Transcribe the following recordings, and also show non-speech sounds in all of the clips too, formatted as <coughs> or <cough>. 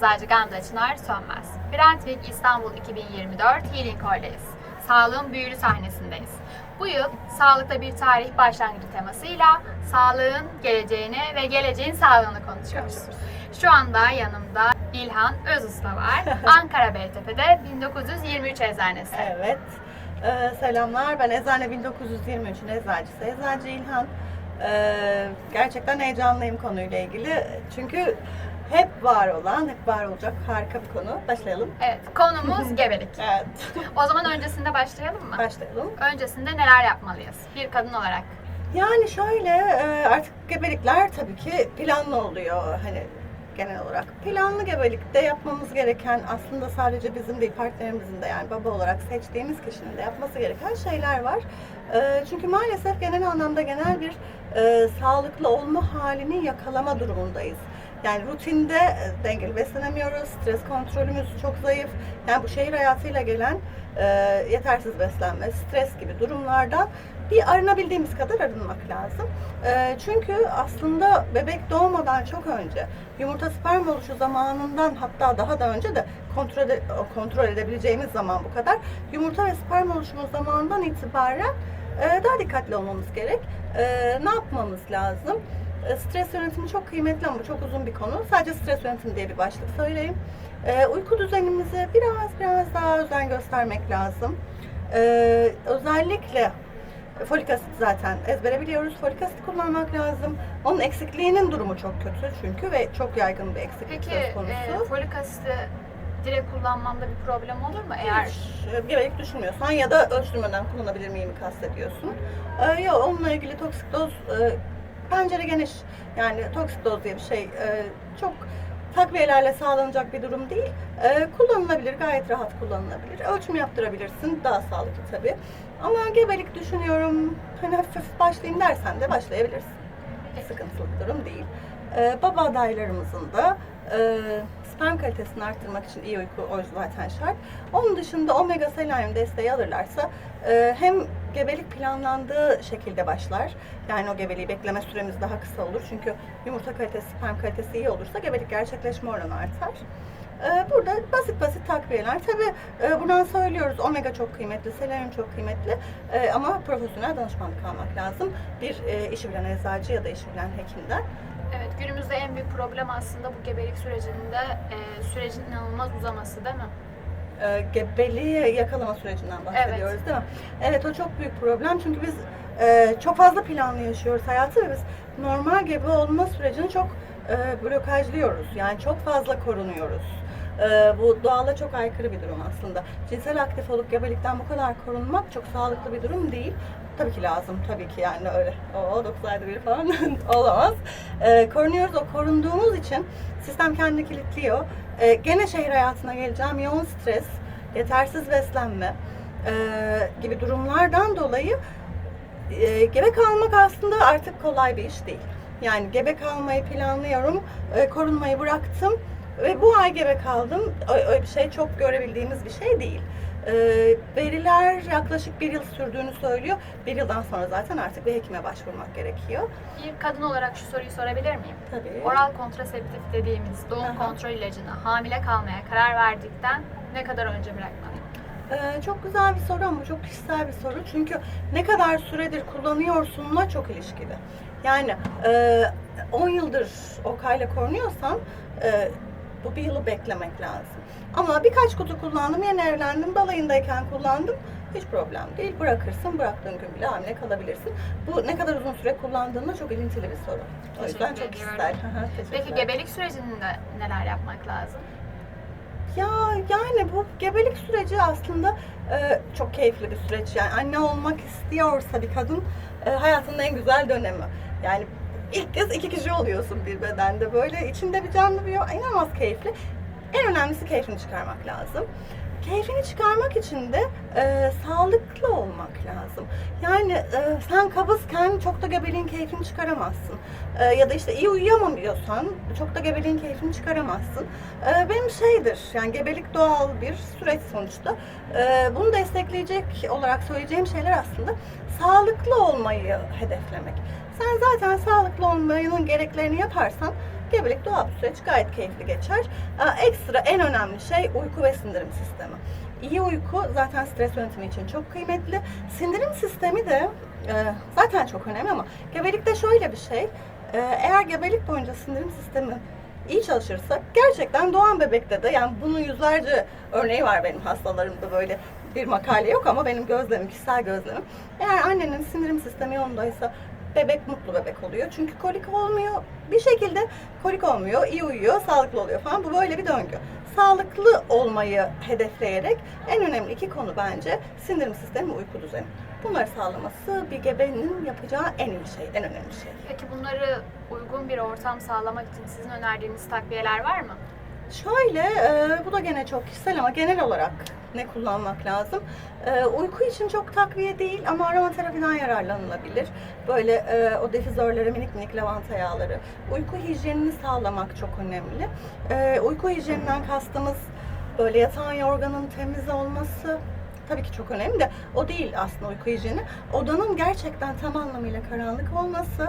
Eczacı Gamze Çınar Sönmez. Brentwick İstanbul 2024 Healing Hall'deyiz. Sağlığın büyülü sahnesindeyiz. Bu yıl sağlıkta bir tarih başlangıcı temasıyla sağlığın geleceğini ve geleceğin sağlığını konuşuyoruz. Şu anda yanımda İlhan Özusta var. <laughs> Ankara Beytepe'de 1923 eczanesi. Evet. Ee, selamlar. Ben Eczane 1923'ün eczacısı. Eczacı İlhan. Ee, gerçekten heyecanlıyım konuyla ilgili. Çünkü hep var olan, hep var olacak harika bir konu. Başlayalım. Evet, konumuz <laughs> gebelik. Evet. O zaman öncesinde başlayalım mı? Başlayalım. Öncesinde neler yapmalıyız bir kadın olarak? Yani şöyle e, artık gebelikler tabii ki planlı oluyor. Hani genel olarak. Planlı gebelikte yapmamız gereken aslında sadece bizim değil partnerimizin de yani baba olarak seçtiğimiz kişinin de yapması gereken şeyler var. E, Çünkü maalesef genel anlamda genel bir e, sağlıklı olma halini yakalama durumundayız. Yani rutinde e, dengeli beslenemiyoruz, stres kontrolümüz çok zayıf. Yani bu şehir hayatıyla gelen e, yetersiz beslenme, stres gibi durumlardan bir arınabildiğimiz kadar arınmak lazım. E, çünkü aslında bebek doğmadan çok önce yumurta sperm oluşu zamanından hatta daha da önce de kontrol, kontrol edebileceğimiz zaman bu kadar yumurta ve sperm oluşumu zamanından itibaren e, daha dikkatli olmamız gerek. E, ne yapmamız lazım? E, Stres yönetimi çok kıymetli ama çok uzun bir konu. Sadece stres yönetimi diye bir başlık söyleyeyim. E, uyku düzenimize biraz biraz daha özen göstermek lazım. E, özellikle folik asit zaten ezbere biliyoruz. Folik asit kullanmak lazım. Onun eksikliğinin durumu çok kötü çünkü ve çok yaygın bir eksiklik Peki söz konusu. e, folik asiti direkt kullanmamda bir problem olur mu? Eğer Hiç e, gebelik düşünmüyorsan ya da ölçtürmeden kullanabilir miyim kastediyorsun. Ee, yok onunla ilgili toksik doz e, pencere geniş. Yani toksik doz diye bir şey e, çok takviyelerle sağlanacak bir durum değil. E, kullanılabilir, gayet rahat kullanılabilir. Ölçüm yaptırabilirsin, daha sağlıklı tabii. Ama gebelik düşünüyorum, hani hafif başlayayım dersen de başlayabilirsin. Sıkıntılı bir durum değil. E, baba adaylarımızın da e, sperm kalitesini arttırmak için iyi uyku o zaten şart. Onun dışında omega selenyum desteği alırlarsa e, hem gebelik planlandığı şekilde başlar. Yani o gebeliği bekleme süremiz daha kısa olur. Çünkü yumurta kalitesi, sperm kalitesi iyi olursa gebelik gerçekleşme oranı artar. E, Burada basit basit takviyeler. Tabi buradan söylüyoruz omega çok kıymetli, selenyum çok kıymetli E, ama profesyonel danışmanlık almak lazım. Bir e, işi bilen eczacı ya da işi bilen hekimden. evet günümüzde en büyük problem aslında bu gebelik sürecinde e, sürecin inanılmaz uzaması değil mi? e, gebeliği yakalama sürecinden bahsediyoruz değil mi? Evet o çok büyük problem çünkü biz e, çok fazla planlı yaşıyoruz hayatı ve biz normal gebe olma sürecini çok e, blokajlıyoruz. Yani çok fazla korunuyoruz. E, bu doğala çok aykırı bir durum aslında. Cinsel aktif olup gebelikten bu kadar korunmak çok sağlıklı bir durum değil. Tabii ki lazım tabii ki yani öyle o 9 ayda bir falan <laughs> olamaz. E, korunuyoruz o korunduğumuz için sistem kendini kilitliyor. E, gene şehir hayatına geleceğim. Yoğun stres, yetersiz beslenme e, gibi durumlardan dolayı e, gebe kalmak aslında artık kolay bir iş değil. Yani gebe kalmayı planlıyorum, e, korunmayı bıraktım ve bu ay gebe kaldım. Öyle bir şey çok görebildiğimiz bir şey değil. E, veriler yaklaşık bir yıl sürdüğünü söylüyor. Bir yıldan sonra zaten artık bir hekime başvurmak gerekiyor. Bir kadın olarak şu soruyu sorabilir miyim? Tabii. Oral kontraseptif dediğimiz doğum Aha. kontrol ilacını hamile kalmaya karar verdikten ne kadar önce bırakmalıyım? Ee, çok güzel bir soru ama çok kişisel bir soru. Çünkü ne kadar süredir kullanıyorsunla çok ilişkili. Yani e, 10 yıldır okayla korunuyorsan e, bu bir yılı beklemek lazım. Ama birkaç kutu kullandım, yeni evlendim, balayındayken kullandım. Hiç problem değil. Bırakırsın, bıraktığın gün bile hamile kalabilirsin. Bu ne kadar uzun süre kullandığınla çok ilintili bir soru. O yüzden çok ediyorum. hı, Peki gebelik sürecinde neler yapmak lazım? Ya yani bu gebelik süreci aslında e, çok keyifli bir süreç. Yani anne olmak istiyorsa bir kadın e, hayatının en güzel dönemi. Yani ilk kez iki kişi oluyorsun bir bedende böyle içinde bir canlı bir inanılmaz keyifli. En önemlisi keyfini çıkarmak lazım. Keyfini çıkarmak için de e, sağlıklı olmak lazım. Yani e, sen kabızken çok da gebeliğin keyfini çıkaramazsın. E, ya da işte iyi uyuyamıyorsan çok da gebeliğin keyfini çıkaramazsın. E, benim şeydir, yani gebelik doğal bir süreç sonuçta. E, bunu destekleyecek olarak söyleyeceğim şeyler aslında sağlıklı olmayı hedeflemek. Sen zaten sağlıklı olmanın gereklerini yaparsan Gebelik doğal bir süreç gayet keyifli geçer. Ekstra en önemli şey uyku ve sindirim sistemi. İyi uyku zaten stres yönetimi için çok kıymetli. Sindirim sistemi de e, zaten çok önemli ama gebelikte şöyle bir şey. e, Eğer gebelik boyunca sindirim sistemi iyi çalışırsa gerçekten doğan bebekte de yani bunun yüzlerce örneği var benim hastalarımda böyle bir makale yok ama benim gözlemim, kişisel gözlemim. Eğer annenin sindirim sistemi yolundaysa bebek mutlu bebek oluyor. Çünkü kolik olmuyor. Bir şekilde kolik olmuyor, iyi uyuyor, sağlıklı oluyor falan. Bu böyle bir döngü. Sağlıklı olmayı hedefleyerek en önemli iki konu bence sindirim sistemi ve uyku düzeni. Bunları sağlaması bir gebenin yapacağı en iyi şey, en önemli şey. Peki bunları uygun bir ortam sağlamak için sizin önerdiğiniz takviyeler var mı? Şöyle, e, bu da gene çok kişisel ama genel olarak ne kullanmak lazım? E, uyku için çok takviye değil ama aromaterapiden yararlanılabilir. Böyle e, o difüzörleri, minik minik lavanta yağları. Uyku hijyenini sağlamak çok önemli. E, uyku hijyeninden kastımız böyle yatağın yorganın temiz olması, tabii ki çok önemli de o değil aslında uyku hijyeni. Odanın gerçekten tam anlamıyla karanlık olması,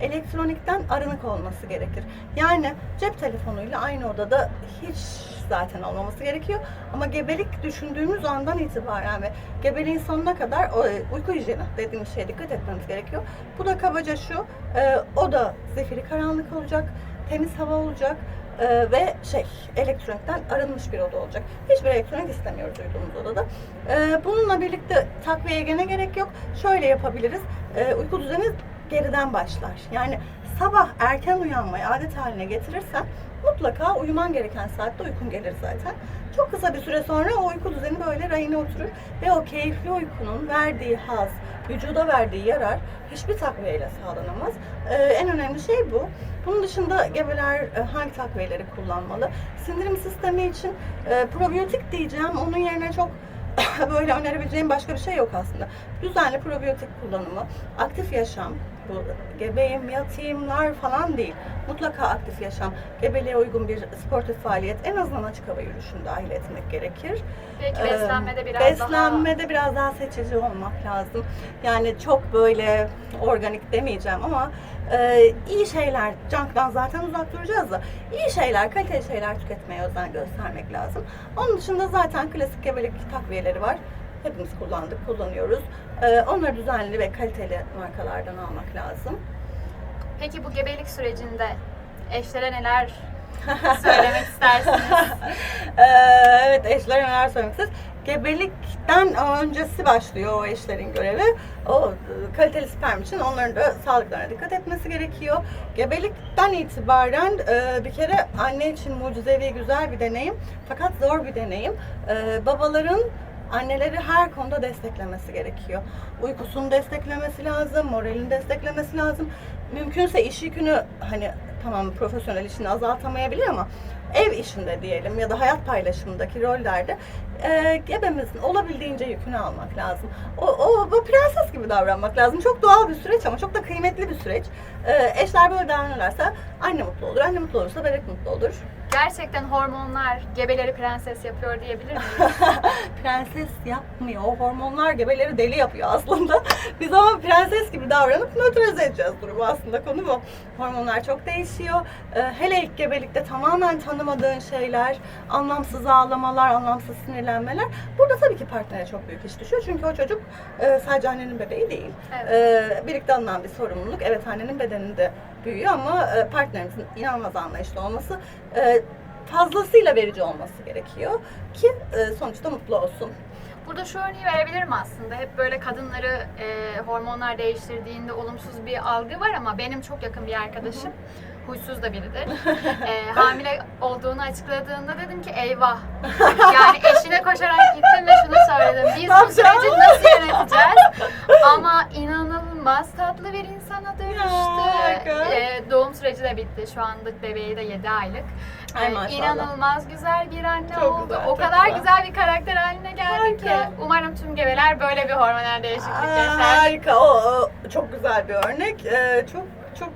elektronikten arınık olması gerekir. Yani cep telefonuyla aynı odada hiç zaten olmaması gerekiyor. Ama gebelik düşündüğümüz andan itibaren ve gebeliğin sonuna kadar o, e, uyku hijyeni dediğimiz şeye dikkat etmemiz gerekiyor. Bu da kabaca şu, e, oda zifiri karanlık olacak, temiz hava olacak e, ve şey elektronikten arınmış bir oda olacak. Hiçbir elektronik istemiyoruz uyuduğumuz odada. E, bununla birlikte takviyeye gene gerek yok. Şöyle yapabiliriz. E, uyku düzeni geriden başlar. Yani sabah erken uyanmayı adet haline getirirsen mutlaka uyuman gereken saatte uykun gelir zaten. Çok kısa bir süre sonra o uyku düzeni böyle rayına oturur ve o keyifli uykunun verdiği haz, vücuda verdiği yarar hiçbir takviyeyle sağlanamaz. Ee, en önemli şey bu. Bunun dışında gebeler e, hangi takviyeleri kullanmalı? Sindirim sistemi için e, probiyotik diyeceğim. Onun yerine çok <coughs> böyle önerebileceğim başka bir şey yok aslında. Düzenli probiyotik kullanımı, aktif yaşam, bu gebeyim, yatayımlar falan değil. Mutlaka aktif yaşam, gebeliğe uygun bir sportif faaliyet, en azından açık hava yürüyüşünü dahil etmek gerekir. Belki beslenmede biraz daha... Beslenmede biraz daha seçici olmak lazım. Yani çok böyle organik demeyeceğim ama e, iyi şeyler, junk'tan zaten uzak duracağız da iyi şeyler, kaliteli şeyler tüketmeye özen göstermek lazım. Onun dışında zaten klasik gebelik takviyeleri var. Hepimiz kullandık, kullanıyoruz. E, onları düzenli ve kaliteli markalardan almak lazım. Peki bu gebelik sürecinde eşlere neler söylemek <laughs> istersiniz? Ee, evet eşlere neler söylemek isteriz? Gebelikten öncesi başlıyor o eşlerin görevi. O e, kaliteli sperm için onların da sağlıklarına dikkat etmesi gerekiyor. Gebelikten itibaren e, bir kere anne için mucizevi güzel bir deneyim fakat zor bir deneyim. E, babaların anneleri her konuda desteklemesi gerekiyor. Uykusunu desteklemesi lazım, moralini desteklemesi lazım. Mümkünse iş yükünü hani tamam profesyonel işini azaltamayabilir ama ev işinde diyelim ya da hayat paylaşımındaki rollerde e, gebemizin olabildiğince yükünü almak lazım. O, o bu prenses gibi davranmak lazım. Çok doğal bir süreç ama çok da kıymetli bir süreç. E, eşler böyle davranırlarsa anne mutlu olur. Anne mutlu olursa bebek mutlu olur. Gerçekten hormonlar gebeleri prenses yapıyor diyebilir miyiz? <laughs> prenses yapmıyor. O hormonlar gebeleri deli yapıyor aslında. <laughs> Biz ama prenses gibi davranıp nötralize edeceğiz durumu aslında. Konu bu. Hormonlar çok değişiyor. Ee, hele ilk gebelikte tamamen tanımadığın şeyler, anlamsız ağlamalar, anlamsız sinirlenmeler. Burada tabii ki partnere çok büyük iş düşüyor. Çünkü o çocuk e, sadece annenin bebeği değil. Evet. Ee, birlikte alınan bir sorumluluk. Evet annenin bedeninde büyüyor ama e, partnerimizin inanılmaz anlayışlı olması e, fazlasıyla verici olması gerekiyor ki e, sonuçta mutlu olsun. Burada şu örneği verebilirim aslında. Hep böyle kadınları e, hormonlar değiştirdiğinde olumsuz bir algı var ama benim çok yakın bir arkadaşım huysuz da biridir. E, <laughs> hamile olduğunu açıkladığında dedim ki eyvah. Yani eşine koşarak gittim ve şunu söyledim. Biz bu süreci nasıl yöneteceğiz? Ama inanılmaz tatlı bir insana dönüştü. E, doğum süreci de bitti. Şu anda bebeği de 7 aylık. Ay E, maşallah. inanılmaz güzel bir anne Çok oldu. güzel, o kadar güzel. güzel bir karakter haline geldi ki. Harika. Umarım tüm gebeler böyle bir hormonal değişiklik yaşar. harika. O, o çok güzel bir örnek. Ee, çok çok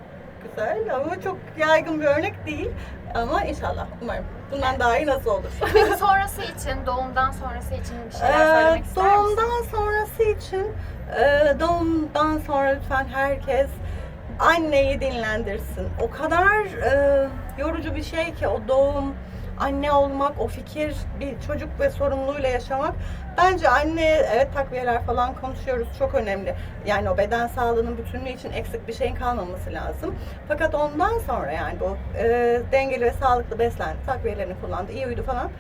güzel ama çok yaygın bir örnek değil. Ama inşallah umarım. Bundan daha iyi nasıl olur? Peki sonrası için, doğumdan sonrası için bir şeyler Ee, söylemek ister misin? doğumdan sonrası için e, doğumdan sonra lütfen herkes anneyi dinlendirsin. O kadar e, yorucu bir şey ki o doğum, anne olmak, o fikir, bir çocuk ve sorumluluğuyla yaşamak. Bence anne, evet takviyeler falan konuşuyoruz çok önemli. Yani o beden sağlığının bütünlüğü için eksik bir şeyin kalmaması lazım. Fakat ondan sonra yani bu e, dengeli ve sağlıklı beslendi, takviyelerini kullandı, iyi uyudu falan.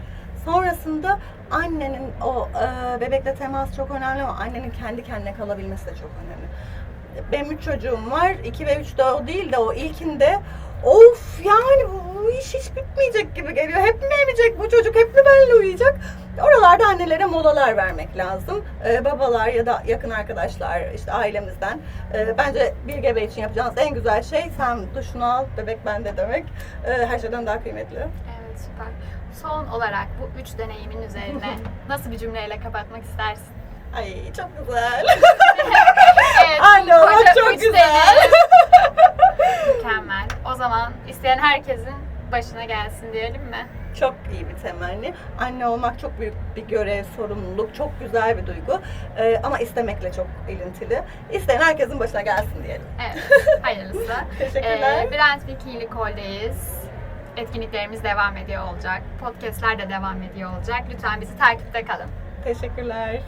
Sonrasında annenin o e, bebekle temas çok önemli ama annenin kendi kendine kalabilmesi de çok önemli. Benim üç çocuğum var. 2 ve 3 de o değil de o ilkinde of yani bu, bu iş hiç bitmeyecek gibi geliyor. Hep mi emecek bu çocuk? Hep mi benimle uyuyacak? Oralarda annelere molalar vermek lazım. Ee, babalar ya da yakın arkadaşlar işte ailemizden. Ee, bence bir gebe için yapacağınız en güzel şey sen duşunu al, bebek bende demek. Ee, her şeyden daha kıymetli. Evet süper. Son olarak bu üç deneyimin üzerine <laughs> nasıl bir cümleyle kapatmak istersin? Ay çok güzel. <laughs> Evet, Anne koca çok üç güzel. deneyim. <laughs> Mükemmel. O zaman isteyen herkesin başına gelsin diyelim mi? Çok iyi bir temenni. Anne olmak çok büyük bir görev, sorumluluk, çok güzel bir duygu. Ee, ama istemekle çok ilintili. İsteyen herkesin başına gelsin diyelim. Evet, hayırlısı. Teşekkürler. Ee, Brent Vicky Likol'deyiz. Etkinliklerimiz devam ediyor olacak. Podcastler de devam ediyor olacak. Lütfen bizi takipte kalın. Teşekkürler.